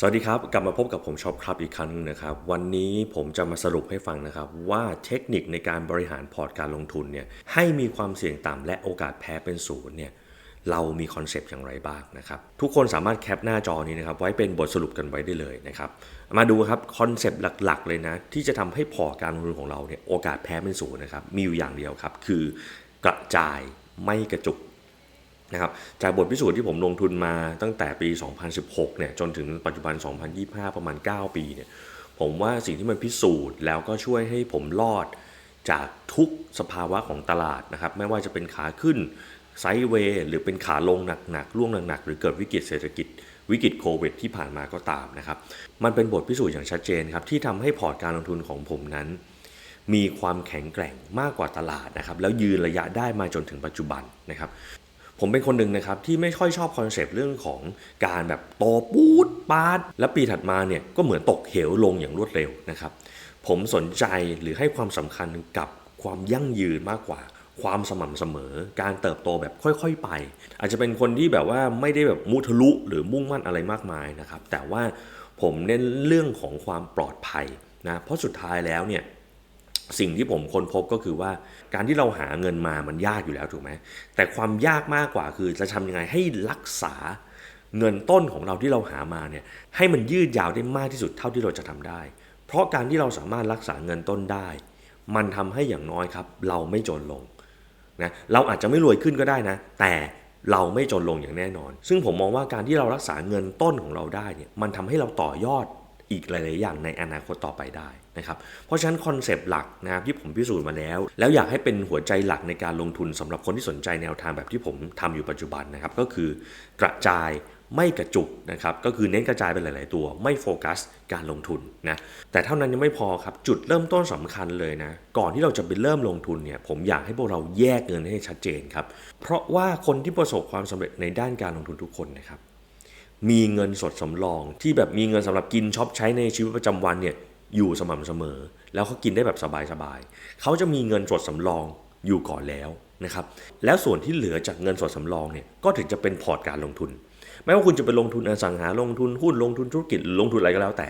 สวัสดีครับ กลับมาพบกับผมชอบครับอีกครั้งหนึงนะครับ วันนี้ผมจะมาสรุปให้ฟังนะครับ ว่าเทคนิคในการบริหารพอร์ตการลงทุนเนี่ยให้มีความเสี่ยงต่ำและโอกาสแพ้เป็นศูนย์เนี่ยเรามีคอนเซปต์อย่างไรบ้างนะครับ ทุกคนสามารถแคปหน้าจอนี้นะครับ ไว้เป็นบทสรุปกันไว้ได้เลยนะครับ มาดูครับคอนเซปต์หลักๆ เลยนะ ที่จะทำให้พอร์ตการลงทุนของเราเนี่ยโอกาสแพ้เป็นศูนย์นะครับมีอยู่อย่างเดียวครับคือกระจายไม่กระจุก นะครับจากบทพิสูจน์ที่ผมลงทุนมาตั้งแต่ปี 2016 เนี่ยจนถึงปัจจุบัน 2025 ประมาณ 9 ปีเนี่ยผมว่าสิ่งที่มันพิสูจน์แล้วก็ช่วยให้ผมรอดจากทุกสภาวะของตลาดนะครับไม่ว่าจะเป็นขาขึ้นไซด์เวย์หรือเป็นขาลงหนักๆร่วงหนักๆหรือเกิดวิกฤตเศรษฐกิจ วิกฤตโควิดที่ผ่านมาก็ตามนะครับ มันเป็นบทพิสูจน์อย่างชัดเจนครับ ที่ทำให้พอร์ตการลงทุนของผมนั้น มีความแข็งแกร่งมากกว่าตลาดนะครับ แล้วยืนระยะได้มาจนถึงปัจจุบันนะครับ ผมเป็นคนหนึ่งนะครับที่ไม่ค่อยชอบคอนเซปต์เรื่องของการแบบโตปูดปาด และปีถัดมาเนี่ยก็เหมือนตกเหวลงอย่างรวดเร็วนะครับ ผมสนใจหรือให้ความสำคัญกับความยั่งยืนมากกว่า ความสม่ำเสมอ การเติบโตแบบค่อยๆไป อาจจะเป็นคนที่แบบว่าไม่ได้แบบมุทะลุหรือมุ่งมั่นอะไรมากมายนะครับ แต่ว่าผมเน้นเรื่องของความปลอดภัยนะเพราะสุดท้ายแล้วเนี่ย สิ่งที่ผมค้นพบก็คือว่าการที่เราหาเงินมามันยากอยู่แล้วถูกไหมแต่ความยากมากกว่าคือจะทำยังไงให้รักษาเงินต้นของเราที่เราหามาเนี่ยให้มันยืดยาวได้มากที่สุดเท่าที่เราจะทำได้ เพราะการที่เราสามารถรักษาเงินต้นได้ มันทำให้อย่างน้อยครับ เราไม่จนลงนะเราอาจจะไม่รวยขึ้นก็ได้นะ แต่เราไม่จนลงอย่างแน่นอน ซึ่งผมมองว่าการที่เรารักษาเงินต้นของเราได้เนี่ยมันทำให้เราต่อยอด อีกหลาย ๆ อย่างในอนาคตต่อไปได้นะครับ เพราะฉะนั้นคอนเซปต์หลักนะครับที่ผมพิสูจน์มาแล้ว แล้วอยากให้เป็นหัวใจหลักในการลงทุนสำหรับคนที่สนใจแนวทางแบบที่ผมทำอยู่ปัจจุบันนะครับ ก็คือกระจายไม่กระจุกนะครับ ก็คือเน้นกระจายไปหลาย ๆ ตัว ไม่โฟกัสการลงทุนนะ แต่เท่านั้นยังไม่พอครับ จุดเริ่มต้นสำคัญเลยนะ ก่อนที่เราจะไปเริ่มลงทุนเนี่ย ผมอยากให้พวกเราแยกเงินให้ชัดเจนครับ เพราะว่าคนที่ประสบความสำเร็จในด้านการลงทุนทุกคนนะครับ มีเงินสดสำรอง ที่แบบมีเงินสำหรับกินช็อปใช้ในชีวิตประจำวันเนี่ยอยู่สม่ำเสมอ แล้วเขากินได้แบบสบายๆเขาจะมีเงินสดสำรองอยู่ก่อนแล้วนะครับแล้วส่วนที่เหลือจากเงินสดสำรองเนี่ยก็ถึงจะเป็นพอร์ตการลงทุน ไม่ว่าคุณจะไปลงทุนอสังหาลงทุนหุ้นลงทุนธุรกิจลงทุนอะไรก็แล้วแต่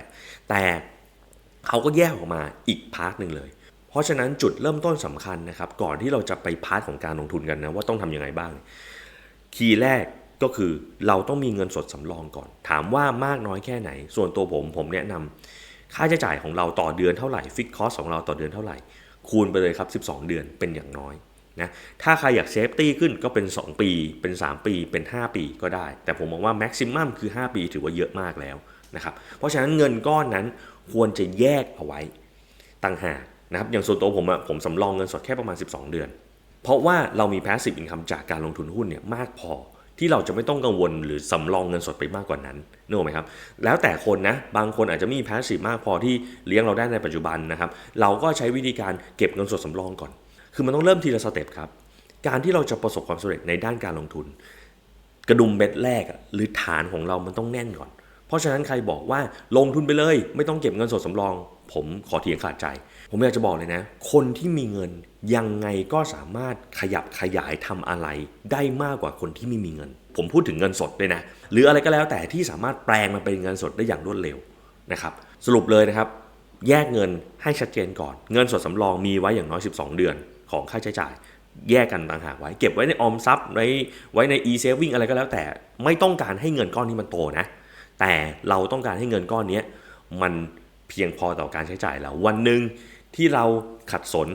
แต่เขาก็แยกออกมาอีกพาร์ทหนึ่งเลย เพราะฉะนั้นจุดเริ่มต้นสำคัญนะครับ ก่อนที่เราจะไปพาร์ทของการลงทุนกันนะว่าต้องทำยังไงบ้าง คีย์แรก ก็คือเราต้องมีเงินสดสำรองก่อน ถามว่ามากน้อยแค่ไหน ส่วนตัวผมผมแนะนำค่าใช้จ่ายของเราต่อเดือนเท่าไหร่ฟิกคอสของเราต่อเดือนเท่าไหร่ คูณไปเลยครับ 12 เดือนเป็นอย่างน้อยนะถ้าใครอยากเซฟตี้ขึ้นก็เป็น 2 ปี เป็น 3 ปีเป็น 5 ปีก็ได้ แต่ผมมองว่าแม็กซิมัมคือ 5 ปีถือว่าเยอะมากแล้วนะครับเพราะฉะนั้นเงินก้อนนั้นควรจะแยกเอาไว้ต่างหากนะครับอย่างส่วนตัวผมอะผมสำรองเงินสดแค่ประมาณ 12 เดือน เพราะว่าเรามี passive income จากการลงทุนหุ้นเนี่ยมากพอ ที่เราจะไม่ต้องกังวลหรือสำรองเงินสดไปมากกว่านั้นนึกออกไหมครับ แล้วแต่คนนะ บางคนอาจจะมี passive มากพอที่เลี้ยงเราได้ในปัจจุบันนะครับ เราก็ใช้วิธีการเก็บเงินสดสำรองก่อน คือมันต้องเริ่มทีละสเต็ปครับ การที่เราจะประสบความสำเร็จในด้านการลงทุน กระดุมเม็ดแรกหรือฐานของเรามันต้องแน่นก่อน เพราะฉะนั้นใครบอกว่าลงทุนไปเลย ไม่ต้องเก็บเงินสดสำรอง ผมขอเถียงขาดใจ ผมอยากจะบอกเลยนะ คนที่มีเงินยังไงก็สามารถขยับขยายทำอะไร ได้มากกว่าคนที่ไม่มีเงิน ผมพูดถึงเงินสดเลยนะ หรืออะไรก็แล้วแต่ที่สามารถแปลงมาเป็นเงินสดได้อย่างรวดเร็วนะครับ สรุปเลยนะครับ แยกเงินให้ชัดเจนก่อน เงินสดสำรองมีไว้อย่างน้อย 12 เดือนของค่าใช้จ่าย แยกกันต่างหากไว้ เก็บไว้ในออมทรัพย์ไว้ไว้ใน e-saving อะไรก็แล้วแต่ ไม่ต้องการให้เงินก้อนนี้มันโตนะ แต่เราต้องการให้เงินก้อนนี้มันเพียงพอต่อการใช้จ่ายเราวันหนึ่ง ที่เราขัดสน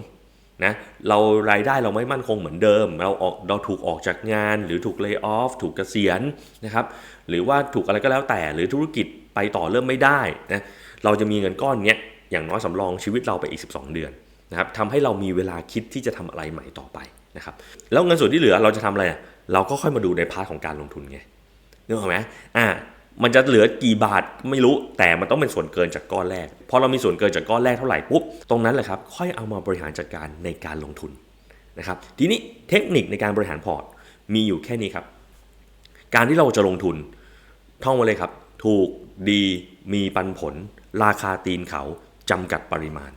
นะเรารายได้เราไม่มั่นคงเหมือนเดิม เราออกเราถูกออกจากงาน หรือถูกเลิกออฟถูกเกษียณนะครับหรือว่าถูกอะไรก็แล้วแต่หรือธุรกิจไปต่อเริ่มไม่ได้นะเราจะมีเงินก้อนเนี้ยอย่างน้อยสำรองชีวิตเราไปอีก 12 เดือนนะครับทำให้เรามีเวลาคิดที่จะทำอะไรใหม่ต่อไปนะครับแล้วเงินส่วนที่เหลือเราจะทำอะไรเราก็ค่อยมาดูในพาร์ทของการลงทุนไงนึกออกไหมอ่า มันจะเหลือกี่บาทไม่รู้แต่มันต้องเป็นส่วนเกินจากก้อนแรกพอเรามีส่วนเกินจากก้อนแรกเท่าไหร่ปุ๊บตรงนั้นแหละครับค่อยเอามาบริหารจัดการในการลงทุนนะครับทีนี้เทคนิคในการบริหารพอร์ตมีอยู่แค่นี้ครับ การที่เราจะลงทุนท่องไว้เลยครับ ถูกดีมีปันผล ราคาตีนเขาจำกัดปริมาณ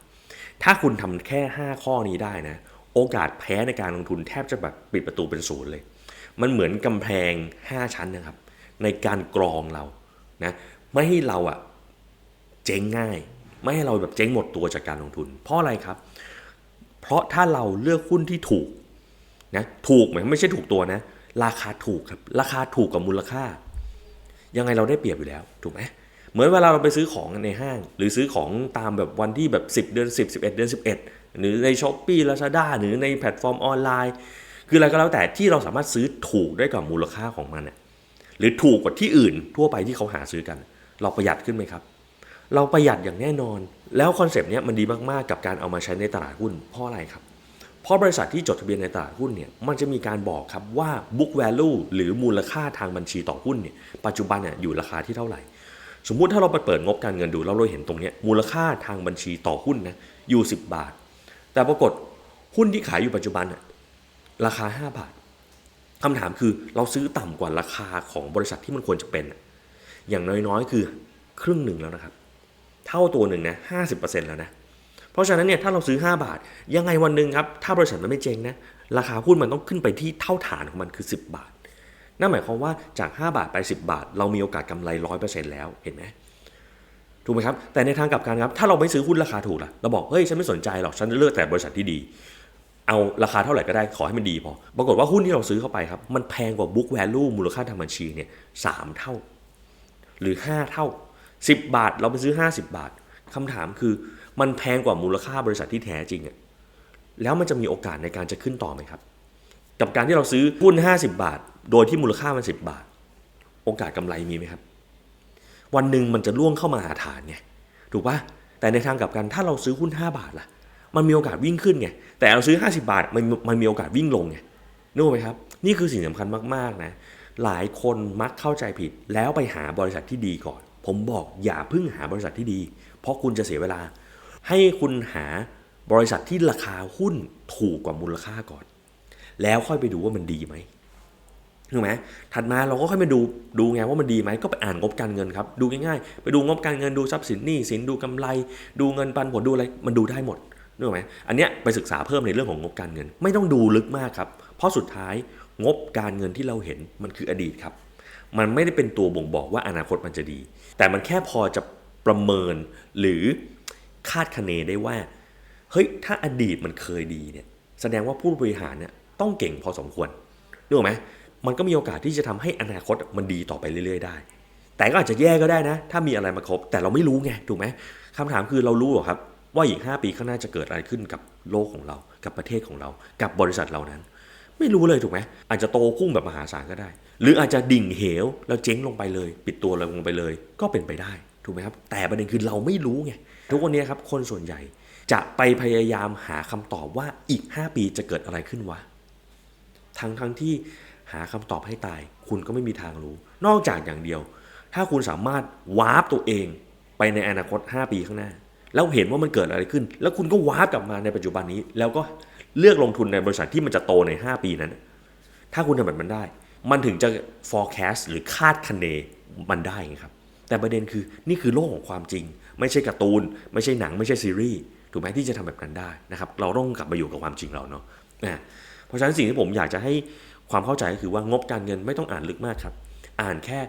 ถ้าคุณทำแค่ 5 ข้อนี้ได้นะโอกาสแพ้ในการลงทุนแทบจะแบบปิดประตูเป็นศูนย์เลย มันเหมือนกำแพง 5 ชั้นนะครับ ในการกรองเรานะไม่ให้เราอะเจ๊งง่าย ไม่ให้เราแบบเจ๊งหมดตัวจากการลงทุน เพราะอะไรครับ เพราะถ้าเราเลือกหุ้นที่ถูกนะถูกหมายไม่ใช่ถูกตัวนะ ราคาถูกครับราคาถูกกับมูลค่า ยังไงเราได้เปรียบอยู่แล้วถูกไหมเหมือนเวลาเราไปซื้อของในห้าง หรือซื้อของตามแบบวันที่แบบ 10 เดือน 10 11 เดือน 11 หรือในช้อปปี้ลาซาด้าหรือในแพลตฟอร์มออนไลน์ คืออะไรก็แล้วแต่ที่เราสามารถซื้อถูกได้กับมูลค่าของมันเนี่ย รือถูกกว่าที่อื่นทั่วไปที่เขาหาซื้อกัน เราประหยัดขึ้นไหมครับ เราประหยัดอย่างแน่นอน แล้วคอนเซปต์เนี้ยมันดีมากๆกับการเอามาใช้ในตลาดหุ้นเพราะอะไรครับเพราะบริษัทที่จดทะเบียนในตลาดหุ้นเนี่ยมันจะมีการบอกครับว่า book value หรือมูลค่าทางบัญชีต่อหุ้นเนี่ยปัจจุบันเนี่ยอยู่ราคาที่เท่าไหร่ สมมุติถ้าเราไปเปิดงบการเงินดูแล้วเราเห็นตรงเนี้ยมูลค่าทางบัญชีต่อหุ้นนะอยู่ 10 บาท แต่ปรากฏหุ้นที่ขายอยู่ปัจจุบันน่ราคา 5 บาท คำถามคือเราซื้อต่ำกว่าราคาของบริษัทที่มันควรจะเป็น อย่างน้อยๆ คือครึ่งหนึ่งแล้วนะครับ เท่าตัวหนึ่งนะห้าสิบเปอร์เซ็นต์แล้วนะ เพราะฉะนั้นเนี่ยถ้าเราซื้อ 5 บาท ยังไงวันหนึ่งครับ ถ้าบริษัทมันไม่เจ๊งนะ ราคาหุ้นมันต้องขึ้นไปที่เท่าฐานของมันคือ 10 บาท นั่นหมายความว่าจาก 5 บาทไป 10 บาท เรามีโอกาสกำไร 100%แล้วเห็นไหมถูกไหมครับ แต่ในทางกลับกันครับ ถ้าเราไม่ซื้อหุ้นราคาถูกล่ะ เราบอก เฮ้ย ฉันไม่สนใจหรอก ฉันจะเลือกแต่บริษัทที่ดี เอาราคาเท่าไหร่ก็ได้ขอให้มันดีพอ ปรากฏว่าหุ้นที่เราซื้อเข้าไปครับ มันแพงกว่า book value มูลค่าทางบัญชีเนี่ยสามเท่า หรือ 5 เท่า 10 บาท เราไปซื้อ 50 บาทคำถามคือมันแพงกว่ามูลค่าบริษัทที่แท้จริงอะแล้วมันจะมีโอกาสในการจะขึ้นต่อไหมครับ กับการที่เราซื้อหุ้น 50 บาท โดยที่มูลค่ามัน 10 บาท โอกาสกำไรมีไหมครับ วันหนึ่งมันจะล่วงเข้ามาหาฐานไงถูกปะแต่ในทางกลับกันถ้าเราซื้อหุ้น 5 บาทล่ะ มันมีโอกาสวิ่งขึ้นไงแต่เราซื้อ 50 บาทมันมันมีโอกาสวิ่งลงไงนึกไหมครับ นี่คือสิ่งสำคัญมากๆนะหลายคนมักเข้าใจผิดแล้วไปหาบริษัทที่ดีก่อน ผมบอกอย่าเพิ่งหาบริษัทที่ดี เพราะคุณจะเสียเวลา ให้คุณหาบริษัทที่ราคาหุ้นถูกกว่ามูลค่าก่อน แล้วค่อยไปดูว่ามันดีไหมถูกไหมถัดมาเราก็ค่อยมาดูดูไงว่ามันดีไหมก็ไปอ่านงบการเงินครับ ดูง่ายๆ ไปดูงบการเงินดูทรัพย์สินหนี้สินดูกำไร ดูเงินปันผลดูอะไรมันดูได้หมด นึกออกไหมอันเนี้ยไปศึกษาเพิ่มในเรื่องของงบการเงิน ไม่ต้องดูลึกมากครับ เพราะสุดท้ายงบการเงินที่เราเห็นมันคืออดีตครับ มันไม่ได้เป็นตัวบ่งบอกว่าอนาคตมันจะดี แต่มันแค่พอจะประเมินหรือคาดคะเนได้ว่าเฮ้ยถ้าอดีตมันเคยดีเนี่ยแสดงว่าผู้บริหารเนี่ยต้องเก่งพอสมควรนึกออกไหมมันก็มีโอกาสที่จะทำให้อนาคตมันดีต่อไปเรื่อย ๆ ได้ แต่ก็อาจจะแย่ก็ได้นะ ถ้ามีอะไรมาครบ แต่เราไม่รู้ไง ถูกไหมคำถามคือเรารู้หรอครับ ว่าอีก 5 ปีข้างหน้าจะเกิดอะไรขึ้นกับโลกของเรา กับประเทศของเรา กับบริษัทเรานั้น ไม่รู้เลยถูกไหมอาจจะโตพุ่งแบบมหาศาลก็ได้ หรืออาจจะดิ่งเหวแล้วเจ๊งลงไปเลย ปิดตัวลงไปเลย ก็เป็นไปได้ถูกไหมครับ แต่ประเด็นคือเราไม่รู้ไงทุกวันนี้ครับคนส่วนใหญ่จะไปพยายามหาคำตอบว่าอีก 5 ปีจะเกิดอะไรขึ้นวะทั้งทั้งที่หาคำตอบให้ตาย คุณก็ไม่มีทางรู้ นอกจากอย่างเดียว ถ้าคุณสามารถวาร์ปตัวเองไปในอนาคต 5 ปีข้างหน้า แล้วเห็นว่ามันเกิดอะไรขึ้น แล้วคุณก็วาร์ปกลับมาในปัจจุบันนี้ แล้วก็เลือกลงทุนในบริษัทที่มันจะโตใน 5 ปีนั้น ถ้าคุณทำแบบนั้นได้ มันถึงจะ forecast หรือคาดคะเนมันได้ครับ แต่ประเด็นคือนี่คือโลกของความจริง ไม่ใช่การ์ตูน ไม่ใช่หนัง ไม่ใช่ซีรีส์ถูกไหมที่จะทำแบบนั้นได้นะครับ เราต้องกลับมาอยู่กับความจริงเราเนาะนะเพราะฉะนั้นสิ่งที่ผมอยากจะให้ความเข้าใจก็คือว่างบการเงินไม่ต้องอ่านลึกมากครับ อ่านแค่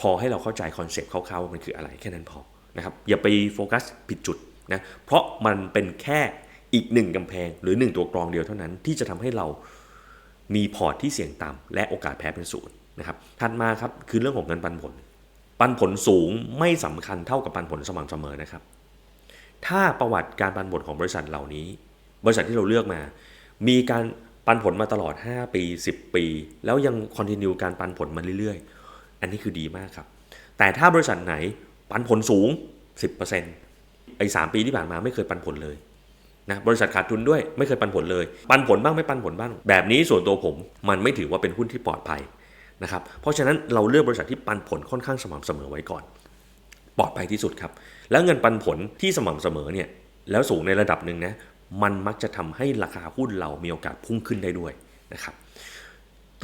พอให้เราเข้าใจคอนเซปต์คร่าวๆว่ามันคืออะไรแค่นั้นพอ นะครับอย่าไปโฟกัสผิดจุดนะเพราะมันเป็นแค่อีกหนึ่งกำแพงหรือหนึ่งตัวกรองเดียวเท่านั้นที่จะทำให้เรามีพอร์ตที่เสี่ยงต่ำและโอกาสแพ้เป็นศูนย์นะครับถัดมาครับคือเรื่องของเงินปันผล ปันผลสูงไม่สำคัญเท่ากับปันผลสม่ำเสมอนะครับ ถ้าประวัติการปันผลของบริษัทเหล่านี้ บริษัทที่เราเลือกมา มีการปันผลมาตลอด 5 ปี 10 ปี แล้วยังคอนติเนียการปันผลมาเรื่อยๆ อันนี้คือดีมากครับ แต่ถ้าบริษัทไหน ปันผลสูง 10%ไอ้สปีที่ผ่านมาไม่เคยปันผลเลยนะบริษัทขาดทุนด้วยไม่เคยปันผลเลย ปันผลบ้างไม่ปันผลบ้าง แบบนี้ส่วนตัวผมมันไม่ถือว่าเป็นหุ้นที่ปลอดภัยนะครับเพราะฉะนั้นเราเลือกบริษัทที่ปันผลค่อนข้างสม่ำเสมอไว้ก่อน ปลอดภัยที่สุดครับ แล้วเงินปันผลที่สม่ำเสมอเนี่ยแล้วสูงในระดับหนึ่งนะมันมักจะทำให้ราคาหุ้นเรามีโอกาสพุ่งขึ้นได้ด้วยนะครับ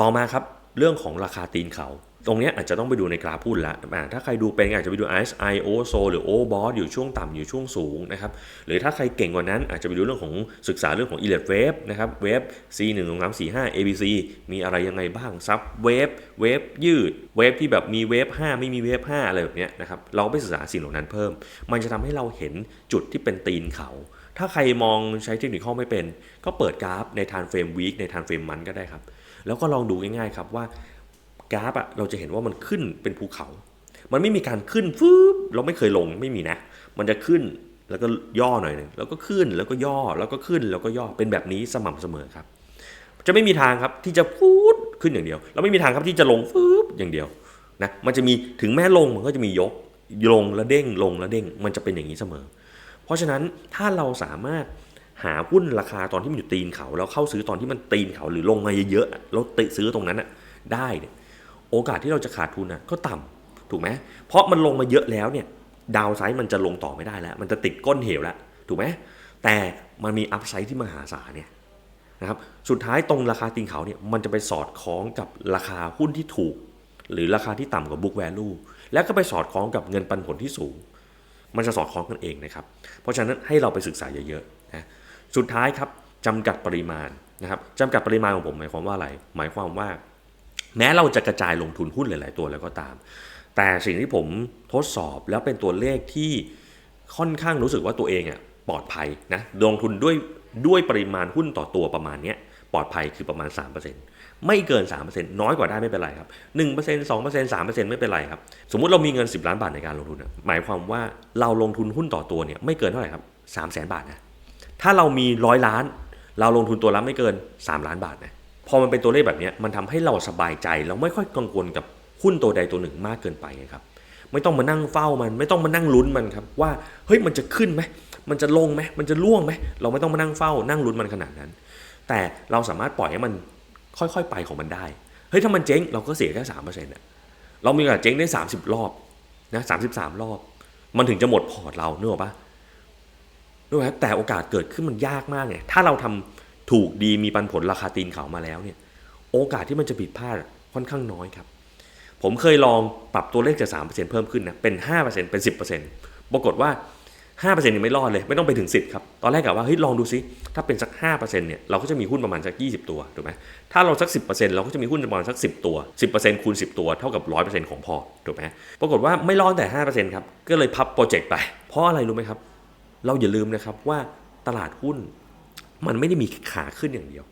ต่อมาครับเรื่องของราคาตีนเขา ตรงนี้อาจจะต้องไปดูในกราฟหุ้นละถ้าใครดูเป็นอาจจะไปดู RSI o s o หรือ o b o s อยู่ช่วงต่ำอยู่ช่วงสูงนะครับ หรือถ้าใครเก่งกว่านั้นอาจจะไปดูเรื่องของศึกษาเรื่องของ elite wave นะครับเวฟ C 1 2 3 4 5 ABC มีอะไรยังไงบ้าง ซับเวฟเวฟยืดเวฟที่แบบมีเวฟ5ไม่มีเวฟ5อะไรแบบนี้นะครับ เราไปศึกษาสิ่งเหล่านั้นเพิ่ม มันจะทำให้เราเห็นจุดที่เป็นตีนเขาถ้าใครมองใช้เทคนิคข้อไม่เป็น ก็เปิดกราฟในทานเฟรมวีคในทานเฟรมมันก็ได้ครับ แล้วก็ลองดูง่ายๆครับว่า กราฟอะเราจะเห็นว่ามันขึ้นเป็นภูเขา มันไม่มีการขึ้นฟืบเราไม่เคยลงไม่มีนะ มันจะขึ้นแล้วก็ย่อหน่อยนึงแล้วก็ขึ้นแล้วก็ย่อแล้วก็ขึ้นแล้วก็ย่อเป็นแบบนี้สม่ำเสมอครับ จะไม่มีทางครับที่จะฟูดขึ้นอย่างเดียวแล้วไม่มีทางครับที่จะลงฟืบอย่างเดียวนะมันจะมีถึงแม้ลงมันก็จะมียกลงแล้วเด้งลงแล้วเด้งมันจะเป็นอย่างนี้เสมอ เพราะฉะนั้นถ้าเราสามารถหาหุ้นราคาตอนที่มันอยู่ตีนเขาแล้วเข้าซื้อตอนที่มันตีนเขาหรือลงมาเยอะๆแล้วติซื้อตรงนั้นอะได้เนี่ย โอกาสที่เราจะขาดทุนอะก็ต่ำถูกไหมเพราะมันลงมาเยอะแล้วเนี่ยดาวไซด์มันจะลงต่อไม่ได้แล้ว มันจะติดก้นเหวแล้วถูกไหมแต่มันมีอัพไซด์ที่มหาศาลเนี่ยนะครับสุดท้ายตรงราคาตีนเขาเนี่ยมันจะไปสอดคล้องกับราคาหุ้นที่ถูก หรือราคาที่ต่ำกว่า book value แล้วก็ไปสอดคล้องกับเงินปันผลที่สูง มันจะสอดคล้องกันเองนะครับ เพราะฉะนั้นให้เราไปศึกษาเยอะๆนะสุดท้ายครับจำกัดปริมาณนะครับจำกัดปริมาณของผมหมายความว่าอะไร หมายความว่า แม้เราจะกระจายลงทุนหุ้นหลาย ๆ ตัวแล้วก็ตาม แต่สิ่งที่ผมทดสอบแล้วเป็นตัวเลขที่ค่อนข้างรู้สึกว่าตัวเองอะปลอดภัยนะลงทุนด้วยด้วยปริมาณหุ้นต่อตัวประมาณนี้ปลอดภัยคือประมาณ 3%ไม่เกิน 3%น้อยกว่าได้ไม่เป็นไรครับ1% 2% 3%ไม่เป็นไรครับ สมมุติเรามีเงิน 10 ล้านบาทในการลงทุน หมายความว่าเราลงทุนหุ้นต่อตัวเนี่ยไม่เกินเท่าไหร่ครับ3 0 0 0 0 0 บาทนะ ถ้าเรามีร้อยล้าน เราลงทุนตัวละไม่เกิน 3 ล้านบาทนะ พอมันเป็นตัวเลขแบบนี้มันทำให้เราสบายใจ เราไม่ค่อยกังวลกับหุ้นตัวใดตัวหนึ่งมากเกินไปครับ ไม่ต้องมานั่งเฝ้ามัน ไม่ต้องมานั่งลุ้นมันครับว่าเฮ้ยมันจะขึ้นไหมมันจะลงไหมมันจะล่วงไหมเราไม่ต้องมานั่งเฝ้า นั่งลุ้นมันขนาดนั้น แต่เราสามารถปล่อยให้มันค่อยๆไปของมันได้เฮ้ยถ้ามันเจ๊งเราก็เสียแค่สามเปอร์เซ็นต์ะเรามีโอกาสเจ๊งได้สามสิบรอบนะสามสิบสามรอบ มันถึงจะหมดพอร์ตเราเนอะปะนึกออกไหมแต่โอกาสเกิดขึ้นมันยากมากไงถ้าเราทำ ถูกดีมีปันผลราคาตีนเขามาแล้วเนี่ยโอกาสที่มันจะผิดพลาดค่อนข้างน้อยครับ ผมเคยลองปรับตัวเลขจาก 3%เพิ่มขึ้นนะเป็น 5%เป็น 10%ปรากฏว่า 5%ยังไม่รอดเลย ไม่ต้องไปถึง 10ครับตอนแรกกะว่าเฮ้ยลองดูซิถ้าเป็นสัก 5%เนี่ยเราก็จะมีหุ้นประมาณสัก 20 ตัวถูกไหมถ้าเราสัก 10%เราก็จะมีหุ้นประมาณสัก 10 ตัว 10%คูณ 10 ตัวเท่ากับ 100%ของพอร์ตถูกไหมปรากฏว่าไม่รอดแต่ 5%ครับก็เลยพับโปรเจกต์ไปเพราะอะไรรู้ไหมครับเราอย่าลืมนะครับว่าตลาดหุ้น มันไม่ได้มีขาขึ้นอย่างเดียว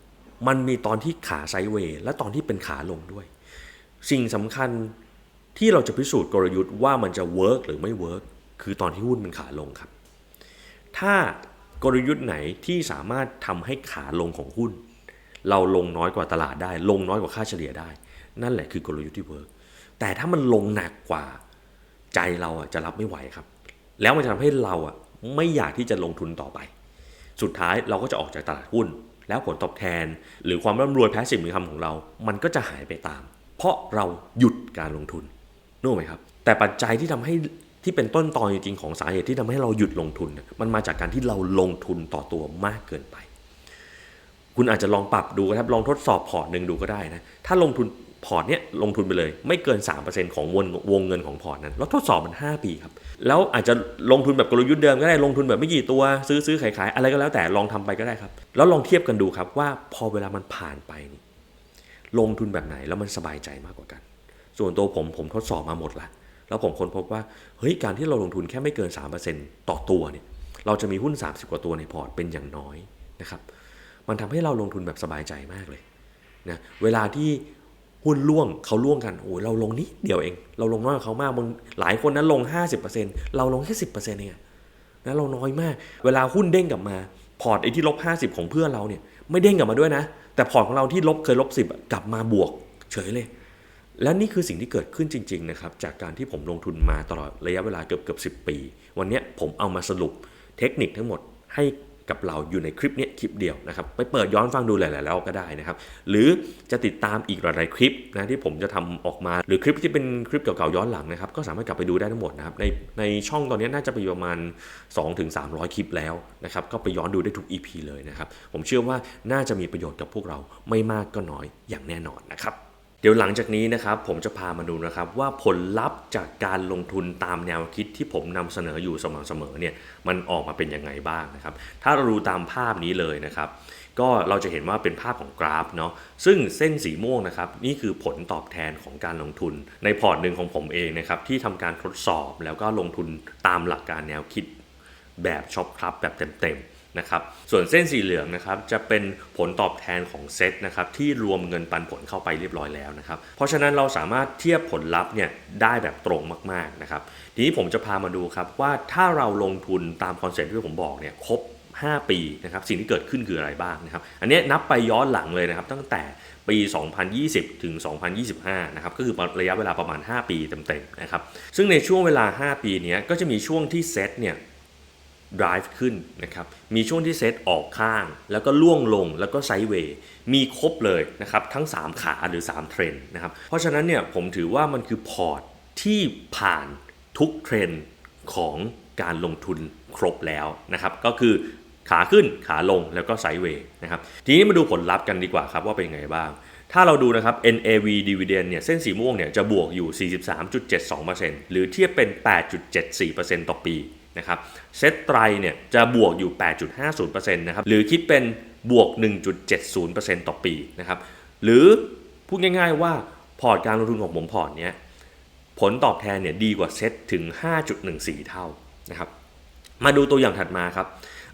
มันมีตอนที่ขาไซด์เวย์และตอนที่เป็นขาลงด้วย สิ่งสำคัญที่เราจะพิสูจน์กลยุทธ์ว่ามันจะเวิร์กหรือไม่เวิร์กคือตอนที่หุ้นมันขาลงครับ ถ้ากลยุทธ์ไหนที่สามารถทำให้ขาลงของหุ้น เราลงน้อยกว่าตลาดได้ ลงน้อยกว่าค่าเฉลี่ยได้ นั่นแหละคือกลยุทธ์ที่เวิร์กแต่ถ้ามันลงหนักกว่าใจเราอะจะรับไม่ไหวครับ แล้วมันจะทำให้เราอะไม่อยากที่จะลงทุนต่อไป สุดท้ายเราก็จะออกจากตลาดหุ้น แล้วผลตอบแทน หรือความร่ำรวยแพสซีฟอินคัมของเรา มันก็จะหายไปตาม เพราะเราหยุดการลงทุนนึกไหมครับ แต่ปัจจัยที่ทำให้ที่เป็นต้นตอจริงๆของสาเหตุที่ทำให้เราหยุดลงทุน มันมาจากการที่เราลงทุนต่อตัวมากเกินไป คุณอาจจะลองปรับดูครับลองทดสอบพอร์ตหนึ่งดูก็ได้นะถ้าลงทุน พอร์ตเนี้ยลงทุนไปเลย ไม่เกิน 3%ของวงวงเงินของพอร์ตนั้น แล้วทดสอบมัน 5 ปีครับ แล้วอาจจะลงทุนแบบกลยุทธ์เดิมก็ได้ลงทุนแบบไม่กี่ตัว ซื้อซื้อขายขายอะไรก็แล้วแต่ลองทำไปก็ได้ครับ แล้วลองเทียบกันดูครับว่าพอเวลามันผ่านไปนี่ลงทุนแบบไหนแล้วมันสบายใจมากกว่ากัน ส่วนตัวผมผมทดสอบมาหมดละแล้วผมค้นพบว่าเฮ้ยการที่เราลงทุนแค่ไม่เกิน 3%ต่อตัวเนี่ยเราจะมีหุ้น 30 กว่าตัวในพอร์ตเป็นอย่างน้อยนะครับมันทำให้เราลงทุนแบบสบายใจมากเลยนะเวลาที่ หุ้นล่วงเขาล่วงกันโอ้ยเราลงนิดเดียวเอง เราลงน้อยกว่าเขามากบางหลายคนนั้นลง 50%เราลงแค่10%เองอะนะเราน้อยมาก เวลาหุ้นเด้งกลับมาพอร์ตไอ้ที่ลบ50 ของเพื่อนเราเนี่ยไม่เด้งกลับมาด้วยนะ แต่พอร์ตของเราที่ลบเคยลบ10อะกลับมาบวก เฉยเลย และนี่คือสิ่งที่เกิดขึ้นจริงๆนะครับจากการที่ผมลงทุนมาตลอดระยะเวลาเกือบเกือบสิปี วันนี้ผมเอามาสรุปเทคนิคทั้งหมดให้ กับเราอยู่ในคลิปนี้คลิปเดียวนะครับไปเปิดย้อนฟังดูหลายๆแล้วก็ได้นะครับหรือจะติดตามอีกหลายๆคลิปนะที่ผมจะทำออกมา หรือคลิปที่เป็นคลิปเก่าๆย้อนหลังนะครับก็สามารถกลับไปดูได้ทั้งหมดนะครับในในช่องตอนนี้น่าจะไปประมาณ 2-300 คลิปแล้วนะครับก็ไปย้อนดูได้ทุก EP เลยนะครับผมเชื่อว่าน่าจะมีประโยชน์กับพวกเราไม่มากก็น้อยอย่างแน่นอนนะครับ ดี๋ยวหลังจากนี้นะครับผมจะพามาดูนะครับว่าผลลัพธ์จากการลงทุนตามแนวคิดที่ผมนำเสนออยู่สม่ำเสมอเนี่ยมันออกมาเป็นยังไงบ้างนะครับ ถ้าเราดูตามภาพนี้เลยนะครับ ก็เราจะเห็นว่าเป็นภาพของกราฟเนาะซึ่งเส้นสีม่วงนะครับนี่คือผลตอบแทนของการลงทุน ในพอร์ตหนึ่งของผมเองนะครับที่ทำการทดสอบแล้วก็ลงทุนตามหลักการแนวคิดแบบช็อปครับแบบเต็มๆ นะครับ ส่วนเส้นสีเหลืองนะครับจะเป็นผลตอบแทนของเซ็ตนะครับที่รวมเงินปันผลเข้าไปเรียบร้อยแล้วนะครับ เพราะฉะนั้นเราสามารถเทียบผลลัพธ์เนี่ยได้แบบตรงมากๆนะครับ ทีนี้ผมจะพามาดูครับว่าถ้าเราลงทุนตามคอนเซ็ปต์ที่ผมบอกเนี่ยครบ 5 ปีนะครับสิ่งที่เกิดขึ้นคืออะไรบ้างนะครับ อันนี้นับไปย้อนหลังเลยนะครับตั้งแต่ปี 2020 ถึง 2025 นะครับ ก็คือระยะเวลาประมาณ 5 ปีเต็มๆ นะครับ ซึ่งในช่วงเวลา 5 ปีนี้ก็จะมีช่วงที่เซ็ตเนี่ย drive ขึ้นนะครับมีช่วงที่เซตออกข้าง แล้วก็ล่วงลงแล้วก็ไซด์เวย์มีครบเลยนะครับทั้ง 3 ขาหรือ 3 เทรนนะครับเพราะฉะนั้นเนี่ยผมถือว่ามันคือพอร์ตที่ผ่านทุกเทรนของการลงทุนครบแล้วนะครับก็คือขาขึ้นขาลงแล้วก็ไซด์เวย์นะครับทีนี้มาดูผลลัพธ์กันดีกว่าครับว่าเป็นยังไงบ้าง ถ้าเราดูนะครับ NAV dividend เนี่ยเส้นสีม่วงเนี่ยจะบวกอยู่ 43.72%หรือเทียบเป็น 8.74%ต่อปี นะครับเซตไตรเนี่ยจะบวกอยู่ 8.50%นะครับหรือคิดเป็นบวก 1.70%ต่อปีนะครับหรือพูดง่ายๆว่าพอร์ตการลงทุนของผมพอร์ตเนี้ยผลตอบแทนเนี่ยดีกว่าเซตถึง 5.14 เท่านะครับมาดูตัวอย่างถัดมาครับ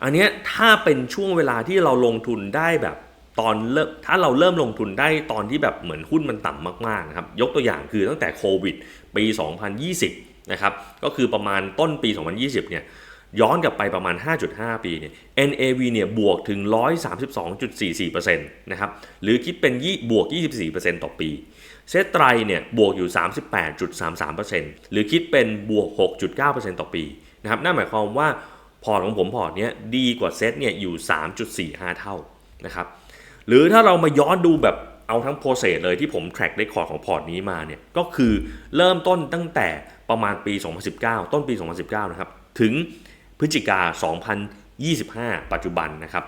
อันเนี้ยถ้าเป็นช่วงเวลาที่เราลงทุนได้แบบตอนเริ่มถ้าเราเริ่มลงทุนได้ตอนที่แบบเหมือนหุ้นมันต่ำมากๆนะครับยกตัวอย่างคือตั้งแต่โควิดปี 2020 นะครับก็คือประมาณต้นปี 2020 เนี่ยย้อนกลับไปประมาณ 5.5 ปีเนี่ย NAV เนี่ยบวกถึง 132.44%นะครับหรือคิดเป็นยี่บวก 24%ต่อปี เซตไตรเนี่ยบวกอยู่ 38.33%หรือคิดเป็นบวก 6.9%ต่อปีนะครับนั่นหมายความว่าพอร์ตของผมพอร์ตเนี้ยดีกว่าเซตเนี่ยอยู่ 3.45 เท่านะครับหรือถ้าเรามาย้อนดูแบบเอาทั้งโปรเซสเลยที่ผม track record ของพอร์ตนี้มาเนี่ยก็คือเริ่มต้นตั้งแต่ ประมาณปี 2019 ต้นปี 2019 นะครับ ถึงพฤศจิกา 2025 ปัจจุบันนะครับ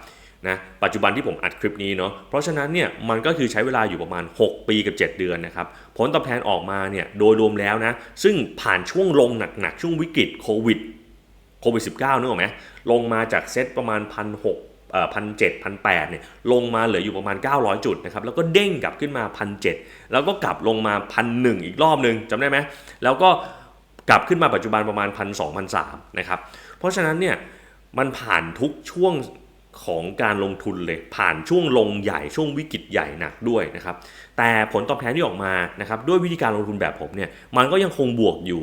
นะปัจจุบันที่ผมอัดคลิปนี้เนาะเพราะฉะนั้นเนี่ยมันก็คือใช้เวลาอยู่ประมาณ 6 ปีกับ 7 เดือนนะครับผลตอบแทนออกมาเนี่ยโดยรวมแล้วนะ ซึ่งผ่านช่วงลงหนักๆ ช่วงวิกฤตโควิดโควิด -19 นึกออกไหมลงมาจากเซตประมาณ 1,600พันเจ็ดพันแปดเนี่ยลงมาเหลืออยู่ประมาณ 900 จุดนะครับแล้วก็เด้งกลับขึ้นมาพันเแล้วก็กลับลงมาพันหอีกรอบหนึ่งจำได้ไหมแล้วก็ กลับขึ้นมาปัจจุบันประมาณพันสองพันสามนะครับ เพราะฉะนั้นเนี่ยมันผ่านทุกช่วงของการลงทุนเลย ผ่านช่วงลงใหญ่ช่วงวิกฤตใหญ่หนักด้วยนะครับ แต่ผลตอบแทนที่ออกมานะครับด้วยวิธีการลงทุนแบบผมเนี่ยมันก็ยังคงบวกอยู่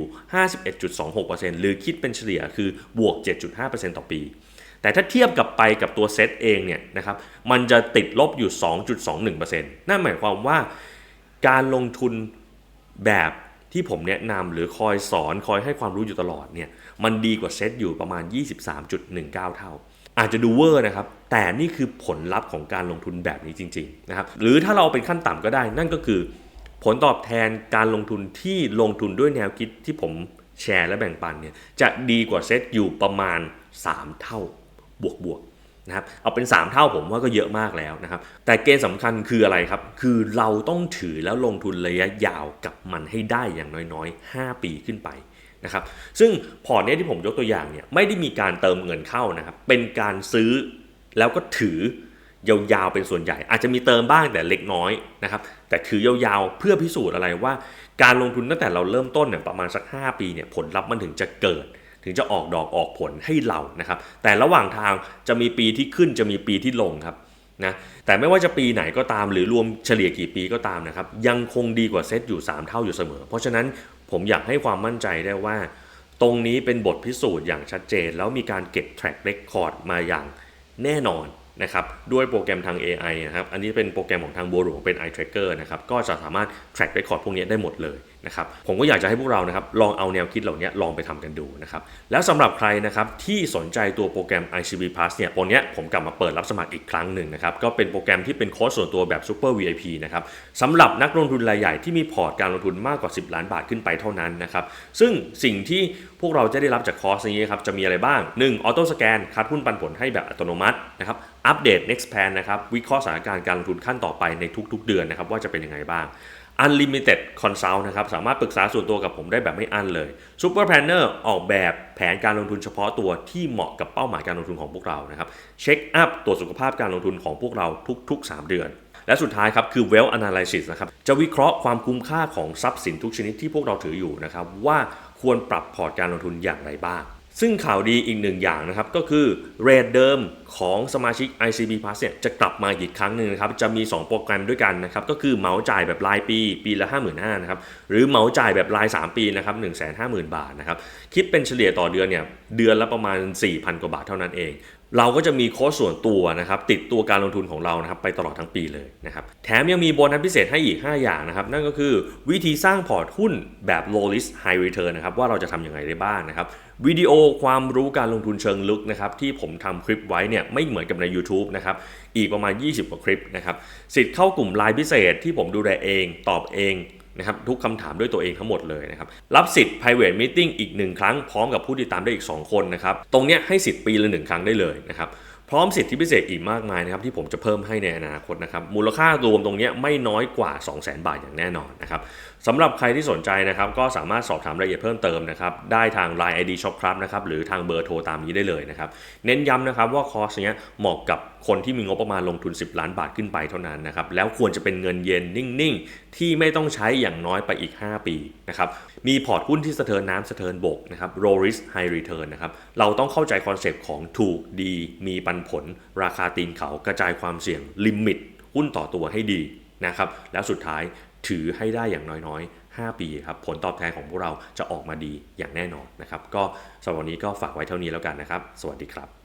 51.26%หรือคิดเป็นเฉลี่ยคือบวก 7.5%ต่อปี แต่ถ้าเทียบกับไปกับตัวเซตเองเนี่ยนะครับมันจะติดลบอยู่ 2.21%นั่นหมายความว่าการลงทุนแบบ ที่ผมแนะนำหรือคอยสอนคอยให้ความรู้อยู่ตลอดเนี่ยมันดีกว่าเซตอยู่ประมาณ 23.19 เท่า อาจจะดูเวอร์นะครับ แต่นี่คือผลลัพธ์ของการลงทุนแบบนี้จริงๆนะครับหรือถ้าเราเป็นขั้นต่ำก็ได้ นั่นก็คือ ผลตอบแทนการลงทุนที่ลงทุนด้วยแนวคิดที่ผมแชร์และแบ่งปันเนี่ยจะดีกว่าเซตอยู่ประมาณ 3 เท่าบวกบวก นะครับเอาเป็น 3 เท่าผมว่าก็เยอะมากแล้วนะครับ แต่เกณฑ์สำคัญคืออะไรครับ คือเราต้องถือแล้วลงทุนระยะยาวกับมันให้ได้อย่างน้อยๆ 5 ปีขึ้นไปนะครับ ซึ่งพอร์ตเนี้ยที่ผมยกตัวอย่างเนี่ยไม่ได้มีการเติมเงินเข้านะครับ เป็นการซื้อแล้วก็ถือยาวๆเป็นส่วนใหญ่ อาจจะมีเติมบ้างแต่เล็กน้อยนะครับแต่ถือยาวๆเพื่อพิสูจน์อะไรว่า การลงทุนตั้งแต่เราเริ่มต้นเนี่ยประมาณสัก 5 ปีเนี่ยผลลัพธ์มันถึงจะเกิด ถึงจะออกดอกออกผลให้เรานะครับ แต่ระหว่างทางจะมีปีที่ขึ้นจะมีปีที่ลงครับนะแต่ไม่ว่าจะปีไหนก็ตามหรือรวมเฉลี่ยกี่ปีก็ตามนะครับ ยังคงดีกว่าเซตอยู่ 3 เท่าอยู่เสมอ เพราะฉะนั้นผมอยากให้ความมั่นใจได้ว่า ตรงนี้เป็นบทพิสูจน์อย่างชัดเจน แล้วมีการเก็บ track record มาอย่างแน่นอนนะครับด้วยโปรแกรมทาง AI นะครับ อันนี้เป็นโปรแกรมของทางบัวหลวงเป็น eye tracker นะครับ ก็จะสามารถ track record พวกนี้ได้หมดเลย นะครับผมก็อยากจะให้พวกเรานะครับลองเอาแนวคิดเหล่านี้ลองไปทำกันดูนะครับแล้วสำหรับใครนะครับที่สนใจตัวโปรแกรม ICB Plus เนี่ยตัวนี้ผมกลับมาเปิดรับสมัครอีกครั้งหนึ่งนะครับก็เป็นโปรแกรมที่เป็นโค้ชส่วนตัวแบบ Super VIP นะครับสำหรับนักลงทุนรายใหญ่ที่มีพอร์ตการลงทุนมากกว่า 10 ล้านบาทขึ้นไปเท่านั้นนะครับซึ่งสิ่งที่พวกเราจะได้รับจากคอร์สนี้ครับจะมีอะไรบ้าง 1. ออโต้สแกนคัดหุ้นปันผลให้แบบอัตโนมัตินะครับอัปเดต next plan นะครับวิเคราะห์สถานการณ์การลงทุนขั้นต่อไปในทุก ๆ เดือนนะครับว่าจะเป็นยังไงบ้าง Unlimited Consult นะครับสามารถปรึกษาส่วนตัวกับผมได้แบบไม่อั้นเลย Super Planner ออกแบบแผนการลงทุนเฉพาะตัวที่เหมาะกับเป้าหมายการลงทุนของพวกเรานะครับเช็คอัพตรวจสุขภาพการลงทุนของพวกเราทุก ๆ 3 เดือน และสุดท้ายครับคือ Wealth Analysis นะครับจะวิเคราะห์ความคุ้มค่าของทรัพย์สินทุกชนิดที่พวกเราถืออยู่นะครับว่าควรปรับพอร์ตการลงทุนอย่างไรบ้าง ซึ่งข่าวดีอีกหนึ่งอย่างนะครับ ก็คือเรทเดิมของสมาชิก ICB Plus เนี่ยจะกลับมาอีกครั้งหนึ่งนะครับ จะมี 2 โปรแกรมด้วยกันนะครับ ก็คือเหมาจ่ายแบบรายปี ปีละ 55,000นะครับ หรือเหมาจ่ายแบบราย 3 ปีนะครับ 150,000 บาทนะครับ คิดเป็นเฉลี่ยต่อเดือนเนี่ย เดือนละประมาณ 4,000 กว่าบาทเท่านั้นเองเราก็จะมีโค้ชส่วนตัวนะครับติดตัวการลงทุนของเรานะครับไปตลอดทั้งปีเลยนะครับแถมยังมีโบนัสพิเศษให้อีก 5 อย่างนะครับ นั่นก็คือวิธีสร้างพอร์ตหุ้นแบบ low risk high return นะครับว่าเราจะทำยังไงได้บ้างนะครับ วิดีโอความรู้การลงทุนเชิงลึกนะครับที่ผมทำคลิปไว้เนี่ยไม่เหมือนกับใน YouTube นะครับอีกประมาณ 20 กว่าคลิปนะครับสิทธิ์เข้ากลุ่มไลน์พิเศษที่ผมดูแลเองตอบเองนะครับทุกคำถามด้วยตัวเองทั้งหมดเลยนะครับรับสิทธิ์ private meeting อีกหนึ่งครั้งพร้อมกับผู้ติดตามได้อีก 2 คนนะครับตรงเนี้ยให้สิทธิ์ปีละหนึ่งครั้งได้เลยนะครับ พร้อมสิทธิพิเศษอีกมากมายนะครับที่ผมจะเพิ่มให้ในอนาคตนะครับมูลค่ารวมตรงนี้ไม่น้อยกว่า 200,000 บาทอย่างแน่นอนนะครับสำหรับใครที่สนใจนะครับก็สามารถสอบถามรายละเอียดเพิ่มเติมนะครับได้ทาง Line ID Shop ครับนะครับหรือทางเบอร์โทรตามนี้ได้เลยนะครับเน้นย้ำนะครับว่าคอร์สเนี้ยเหมาะกับคนที่มีงบประมาณลงทุน 10 ล้านบาทขึ้นไปเท่านั้นนะครับแล้วควรจะเป็นเงินเย็นนิ่งๆ ที่ไม่ต้องใช้อย่างน้อยไปอีก 5 ปีนะครับ มีพอร์ตหุ้นที่สะเทินน้ำสะเทินบกนะครับ low risk high return นะครับเราต้องเข้าใจคอนเซปต์ของถูกดีมีปันผล ราคาตีนเขากระจายความเสี่ยงลิมิตหุ้นต่อตัวให้ดีนะครับแล้วสุดท้ายถือให้ได้อย่างน้อยๆ 5 ปีครับผลตอบแทนของพวกเราจะออกมาดีอย่างแน่นอนนะครับก็สำหรับวันนี้ก็ฝากไว้เท่านี้แล้วกันนะครับ สวัสดีครับ